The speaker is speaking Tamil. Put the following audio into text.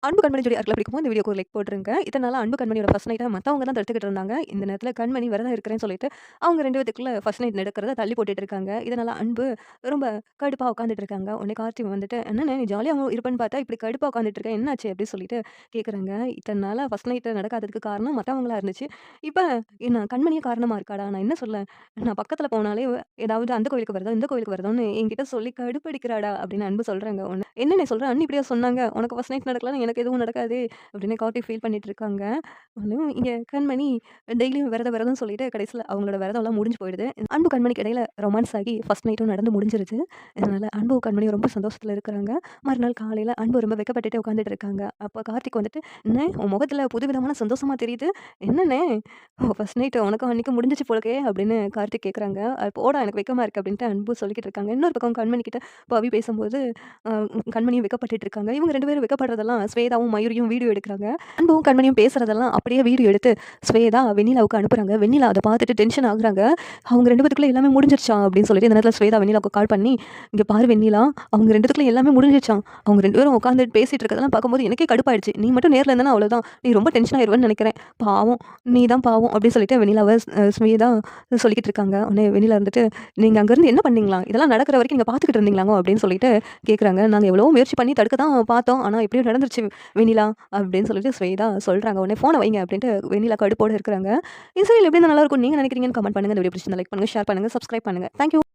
அன்பு கண்மணி ஜோடி யாருக்கெல்லாம் பிடிக்குமோ இந்த வீடியோக்கு ஒரு லைக் போட்டுருங்க. இத்தன அன்பு கண்மணியோட ஃபர்ஸ்ட் நைட்டாக மற்றவங்க தான் தடுத்துக்கிட்டு இருந்தாங்க. இந்த நேரத்தில் கண்மணி வரதான் இருக்கிறேன்னு சொல்லிட்டு, அவங்க ரெண்டு பேத்துக்குள்ள ஃபர்ஸ்ட் நைட் நடக்கிறத தள்ளி போட்டுட்டு இருக்காங்க. இதனால அன்பு ரொம்ப கடுப்பாக உட்காந்துட்டு இருக்காங்க. உடனே கார்த்தி வந்துட்டு, "என்னண்ணே நீ ஜாலியாக இருப்பேன்னு பார்த்தா, இப்படி கடுப்பாக உட்காந்துட்டு இருக்கேன் என்னாச்சு?" அப்படின்னு சொல்லிட்டு கேட்குறாங்க. இத்தன ஃபஸ்ட் ஃபர்ஸ்ட் நடக்காததுக்கு காரணம் மற்றவங்களா இருந்துச்சு. இப்போ என்ன கண்மணியே காரணமாக இருக்காடா? நான் என்ன சொல்ல? நான் பக்கத்தில் போனாலே ஏதாவது அந்த கோயிலுக்கு வரதோ இந்த கோயிலுக்கு வரதோன்னு என்கிட்ட சொல்லி கடுப்படிக்கிறாடா அப்படின்னு அன்பு சொல்கிறாங்க ஒன்று என்ன நீ சொல்கிறேன் அண்ணி இப்படியா சொன்னாங்க? உனக்கு ஃபஸ்ட் நைட் நடக்கலாம் எனக்கு எதுவும் நடக்காது." அப்படின்னு கார்த்திக் ஃபீல் பண்ணிட்டு இருக்காங்க. ஒன்றும் இங்கே கண்மணி டெய்லியும் விரதம் விரதம்னு சொல்லிட்டு கடைசியில் அவங்களோட விரதம்லாம் முடிஞ்சு போயிடுது. அன்பு கண்மணிக்கு இடையில ரொமான்ஸ் ஆகி ஃபஸ்ட் நைட்டும் நடந்து முடிஞ்சிருச்சு. அதனால அன்பு கண்மணியும் ரொம்ப சந்தோஷத்தில் இருக்கிறாங்க. மறுநாள் காலையில் அன்பு ரொம்ப வெக்கப்பட்டுட்டு உட்காந்துட்டு இருக்காங்க. அப்போ கார்த்திக் வந்துட்டு, "என்ன உன் முகத்தில் புதுவிதமான சந்தோஷமாக தெரியுது. என்னண்ணே ஃபர்ஸ்ட் நைட் உனக்கும் அன்னைக்கு முடிஞ்சிச்சு போலக்கே" அப்படின்னு கார்த்திக் கேட்குறாங்க. "அது போடா எனக்கு வெக்கமாக இருக்குது அப்படின்ட்டு அன்பு சொல்லிக்கிட்டு இருக்காங்க. இன்னொரு பக்கம் கண்மணிக்கிட்ட பவி பேசும்போது, கண்மணியும் வெட்கப்பட்டுட்டு இருக்காங்க. இவங்க ரெண்டு பேரும் வெக்கப்படுறதெல்லாம் ஸ்வேதாவும், மயூரியும் வீடியோ எடுக்கிறாங்க அன்பும் கண்மணியும் பேசுறதெல்லாம் அப்படியே வீடியோ எடுத்து ஸ்வேதா வெண்ணிலாவுக்கு அனுப்புறாங்க. வெண்ணிலா அதை பார்த்துட்டு டென்ஷன் ஆகுறாங்க. அவங்க ரெண்டு பேத்துக்குள்ள எல்லாமே முடிஞ்சிருச்சா அப்படின்னு சொல்லிட்டு இந்த நேரத்தில் ஸ்வேதா வெண்ணிலாவுக்கு கால் பண்ணி, இங்கே பாரு வெண்ணிலா, அவங்க ரெண்டு பேத்துக்குள்ள எல்லாமே முடிஞ்சிருச்சான் அவங்க ரெண்டு பேரும் உட்காந்துட்டு பேசிட்டு இருக்கிறதெல்லாம் பார்க்கும்போது எனக்கே கடுப்பாயிடுச்சு. நீ மட்டும் நேரில் இருந்தா அவ்வளோதான். நீ ரொம்ப டென்ஷன் ஆயிடுவேன்னு நினைக்கிறேன். பாவம் நீ தான் பாவம்" அப்படின்னு சொல்லிட்டு வெண்ணிலாவை ஸ்வேதா சொல்லிக்கிட்டு இருக்காங்க. உடனே வெண்ணிலா இருந்துட்டு, நீங்கள் அங்கேருந்து என்ன பண்ணீங்களா? இதெல்லாம் நடக்கிற வரைக்கும் நீங்கள் பார்த்துக்கிட்டு இருந்தீங்களாங்க?" அப்படின்னு சொல்லிட்டு கேட்குறாங்க. நாங்கள் எவ்வளோ முயற்சி பண்ணி தடுக்க தான் பார்த்தோம். ஆனால் எப்படியும் நடந்துருச்சு வெண்ணிலா" அப்படின்னு சொல்லிட்டு ஸ்வேதா சொல்றாங்க. உடனே ஃபோனை வைங்க" அப்படின்ட்டு வெண்ணிலா கடுப்போடு இருக்கிறாங்க. இந்த எப்படி நல்லா இருக்கும் நீங்க நினைக்கிறீங்கன்னு கமெண்ட் பண்ணுங்க. இந்த வீடியோ பிடிச்சிருந்தா லைக் பண்ணுங்கள் ஷேர் பண்ணுங்கள் சப்ஸ்கிரைப் பண்ணுங்க. Thank you.